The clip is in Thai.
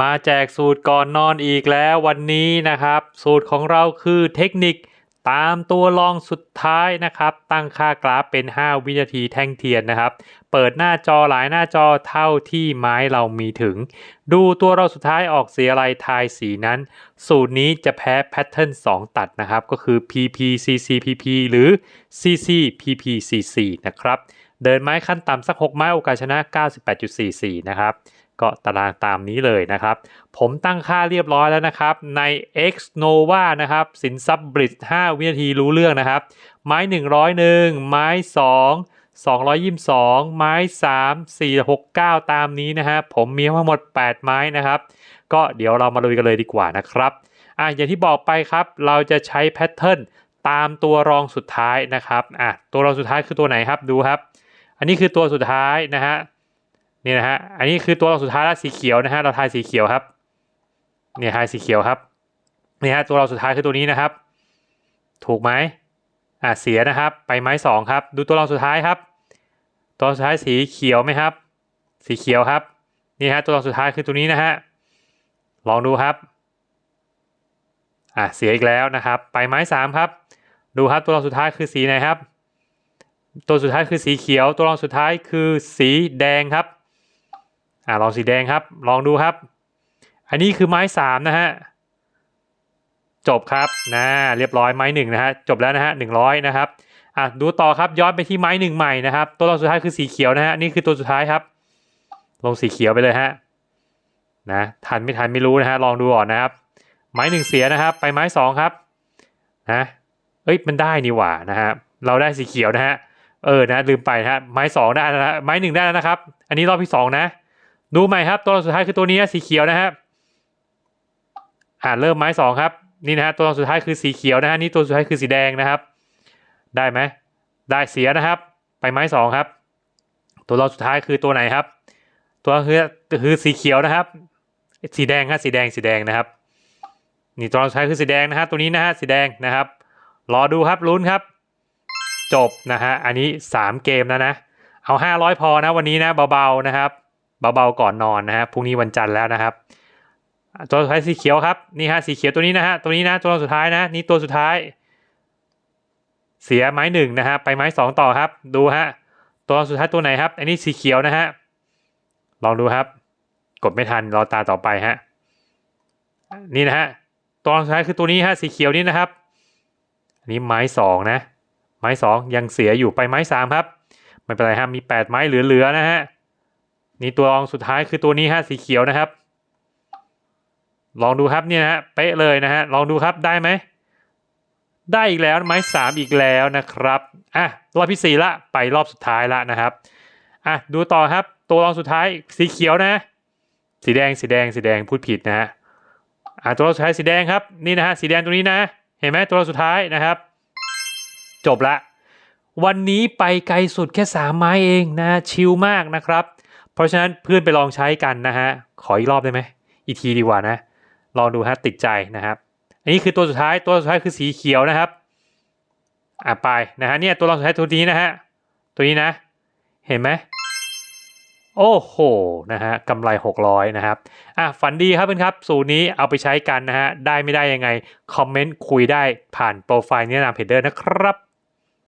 มาแจกสูตรก่อนนอนอีกแล้ววันนี้นะครับ สูตรของเราคือเทคนิคตามตัวรองสุดท้ายนะครับ ตั้งค่ากราฟเป็น 5 วินาทีแท่งเทียนนะครับ เปิดหน้าจอหลายหน้าจอเท่าที่ไม้เรามีถึง ดูตัวเราสุดท้ายออกสีอะไรทายสีนั้น สูตรนี้จะแพ้แพทเทิร์น2ตัดนะครับ ก็คือ PP CC PP หรือ CC PP CC นะครับ เดินไม้ขั้นต่ำสัก 6 ไม้โอกาสชนะ 98.44 นะครับ ก็ตารางตามนี้เลยนะครับ ผมตั้งค่าเรียบร้อยแล้วนะครับ ใน X Nova นะครับ สินทรัพย์บริด5วินาทีรู้เรื่องนะครับ ไม้ 101 ไม้ 2 222 ไม้ 3 469 ตามนี้นะฮะ ผมมีทั้งหมด 8 ไม้นะครับ ก็เดี๋ยวเรามาลุยกันเลยดีกว่านะครับ อะอย่างที่บอกไปครับ เราจะใช้แพทเทิร์นตามตัวรองสุดท้ายนะครับ อะตัวรองสุดท้ายคือตัวไหนครับ ดูครับ อันนี้คือตัวสุดท้ายนะฮะ นี่นะฮะ อันนี้คือตัวเราสุดท้ายแล้วสีเขียวนะฮะ เราทายสีเขียวครับ เนี่ยทายสีเขียวครับ นี่ฮะตัวเราสุดท้ายคือตัวนี้นะครับ ถูกไหมอ่าเสียนะครับ ไปไม้สองครับ ดูตัวเราสุดท้ายครับ ตัวสุดท้ายสีเขียวไหมครับ สีเขียวครับ นี่ฮะตัวเราสุดท้ายคือตัวนี้นะฮะ ลองดูครับ อ่าเสียอีกแล้วนะครับ ไปไม้สามครับ ดูครับตัวเราสุดท้ายคือสีไหนครับ ตัวสุดท้ายคือสีเขียว ตัวรองสุดท้ายคือสีแดงครับ อ่าลองสีแดงครับ ลองดูครับ อันนี้คือไม้สามนะฮะ จบครับนะเรียบร้อยไม้หนึ่งนะฮะ จบแล้วนะฮะหนึ่งร้อยนะครับอะดูต่อครับย้อนไปที่ไม้หนึ่งใหม่นะครับ ตัวรองสุดท้ายคือสีเขียวนะฮะนี่คือตัวสุดท้ายครับ ลงสีเขียวไปเลยฮะนะทันไม่ทันไม่รู้นะฮะลองดูก่อนนะครับ ไม้หนึ่งเสียนะครับ ไปไม้สองครับนะเอ้ยมันได้นี่หว่านะฮะเราได้สีเขียวนะฮะเออนะลืมไปนะฮะไม้สองได้แล้วนะไม้หนึ่งได้แล้วนะครับ อันนี้รอบที่สองนะ ดูใหม่ครับ ตัวสุดท้ายคือตัวนี้สีเขียวนะฮะอ่าเริ่มไม้สองครับนี่นะฮะตัวสุดท้ายคือสีเขียวนะฮะนี่ตัวสุดท้ายคือสีแดงนะครับ ได้ไหมได้เสียนะครับ ไปไม้สองครับ ตัวรองสุดท้ายคือตัวไหนครับ ตัวคือคือสีเขียวนะครับ สีแดงครับสีแดงสีแดงนะครับนี่ตัวรองสุดท้ายคือสีแดงนะฮะตัวนี้นะฮะสีแดงนะครับ รอดูครับลุ้นครับ จบนะฮะอันนี้ 3 เกมแล้วนะเอา 500 พอนะวันนี้นะเบาๆนะครับ เบาๆก่อนนอนนะฮะพรุ่งนี้วันจันทร์แล้วนะครับ ตัวสุดท้ายสีเขียวครับนี่ฮะสีเขียวตัวนี้นะฮะตัวนี้นะตัวสุดท้ายนะ นี่ตัวสุดท้าย เสียไม้หนึ่งนะฮะไปไม้สองต่อครับ ดูฮะตัวสุดท้ายตัวไหนครับ อันนี้สีเขียวนะฮะลองดูครับ กดไม่ทันรอตาต่อไปฮะนี่นะฮะตัวสุดท้ายคือตัวนี้ฮะสีเขียวนี่นะครับอันนี้ไม้สองนะไม้สองยังเสียอยู่ไปไม้สามครับไม่เป็นไรฮะมีแปดไม้เหลือๆนะฮะ นี่ตัวรองสุดท้ายคือตัวนี้ฮะสีเขียวนะครับ ลองดูครับเนี่ยนะฮะเป๊ะเลยนะฮะลองดูครับได้ไหมได้อีกแล้วไม้สามอีกแล้วนะครับอะรอบที่สี่ละไปรอบสุดท้ายละนะครับอะดูต่อครับตัวรองสุดท้ายสีเขียวนะ สีแดงสีแดงสีแดงพูดผิดนะฮะอะตัวรองสุดท้ายสีแดงครับนี่นะฮะสีแดงตัวนี้นะ เห็นไหมตัวรองสุดท้ายนะครับ จบละวันนี้ไปไกลสุดแค่3ไม้เองนะชิลมากนะครับ เพราะฉะนั้นเพื่อนไปลองใช้กันนะฮะ ขออีกรอบได้ไหม อีกทีดีกว่านะ ลองดูฮะติดใจนะครับ อันนี้คือตัวสุดท้าย ตัวสุดท้ายคือสีเขียวนะครับ อะไปนะฮะเนี่ยตัวรองสุดท้ายตัวนี้นะฮะ ตัวนี้นะ เห็นไหมโอ้โห นะฮะกำไร 600 นะครับ อะ ฝันดีครับเพื่อนครับ สูตรนี้เอาไปใช้กันนะฮะ ได้ไม่ได้ยังไง คอมเมนต์คุยได้ผ่านโปรไฟล์แนะนำเพจเดอร์นะครับ